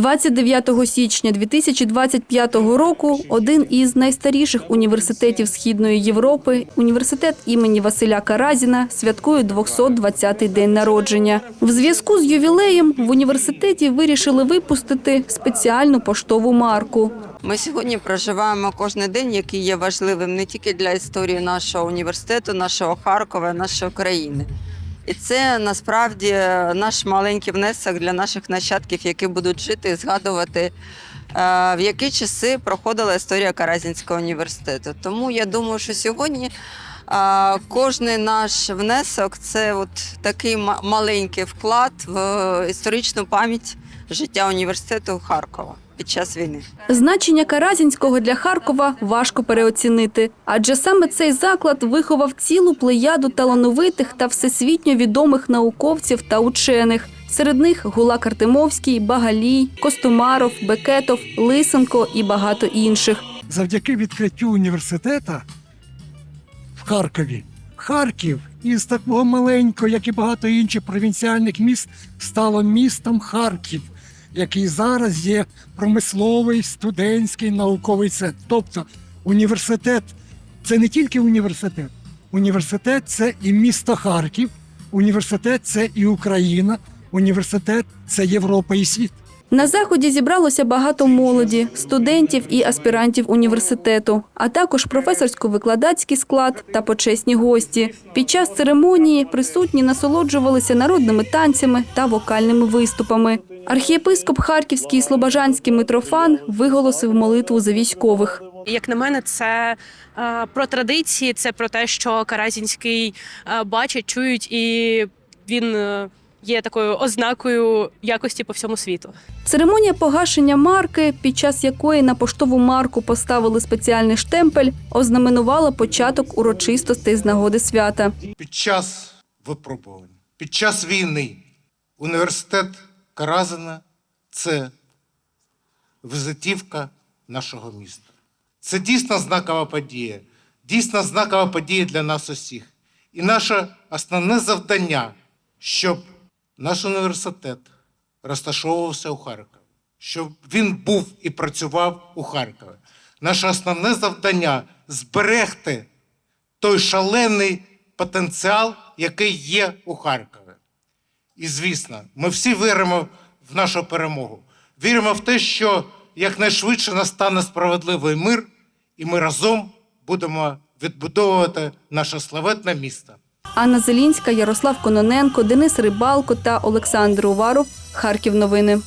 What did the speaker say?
29 січня 2025 року один із найстаріших університетів Східної Європи, університет імені Василя Каразіна, святкує 220-й день народження. В зв'язку з ювілеєм в університеті вирішили випустити спеціальну поштову марку. Ми сьогодні проживаємо кожен день, який є важливим не тільки для історії нашого університету, нашого Харкова, нашої країни. І це насправді наш маленький внесок для наших нащадків, які будуть жити і згадувати, е, в які часи проходила історія Каразінського університету. Тому я думаю, що сьогодні е, кожний наш внесок це от такий маленький вклад в історичну пам'ять життя університету Харкова під час війни. Значення Каразінського для Харкова важко переоцінити, адже саме цей заклад виховав цілу плеяду талановитих та всесвітньо відомих науковців та учених. Серед них Гулак Артемовський, Багалій, Костомаров, Бекетов, Лисенко і багато інших. завдяки відкриттю університету в Харкові. Харків із такого маленького, як і багато інших провінціальних міст, стало містом Харків, який зараз є промисловий, студентський, науковий центр. Тобто університет це не тільки університет. Університет це і місто Харків, університет це і Україна, університет це Європа і світ. На заході зібралося багато молоді, студентів і аспірантів університету, а також професорсько-викладацький склад та почесні гості. Під час церемонії присутні насолоджувалися народними танцями та вокальними виступами. Архієпископ Харківський і Слобожанський Митрофан виголосив молитву за військових. Як на мене, це е, про традиції, це про те, що Каразінський е, бачать, чують, і він е, є такою ознакою якості по всьому світу. Церемонія погашення марки, під час якої на поштову марку поставили спеціальний штемпель, ознаменувала початок урочистостей з нагоди свята. під час випробувань, під час війни університет Каразина це візитівка нашого міста. Це дійсно знакова подія, дійсно знакова подія для нас усіх. І наше основне завдання, щоб наш університет розташовувався у Харкові, щоб він був і працював у Харкові. Наше основне завдання зберегти той шалений потенціал, який є у Харкові. І звісно, ми всі віримо в нашу перемогу. Віримо в те, що якнайшвидше настане справедливий мир, і ми разом будемо відбудовувати наше славетне місто. Анна Зелінська, Ярослав Кононенко, Денис Рибалко та Олександр Уваров. Харків новини.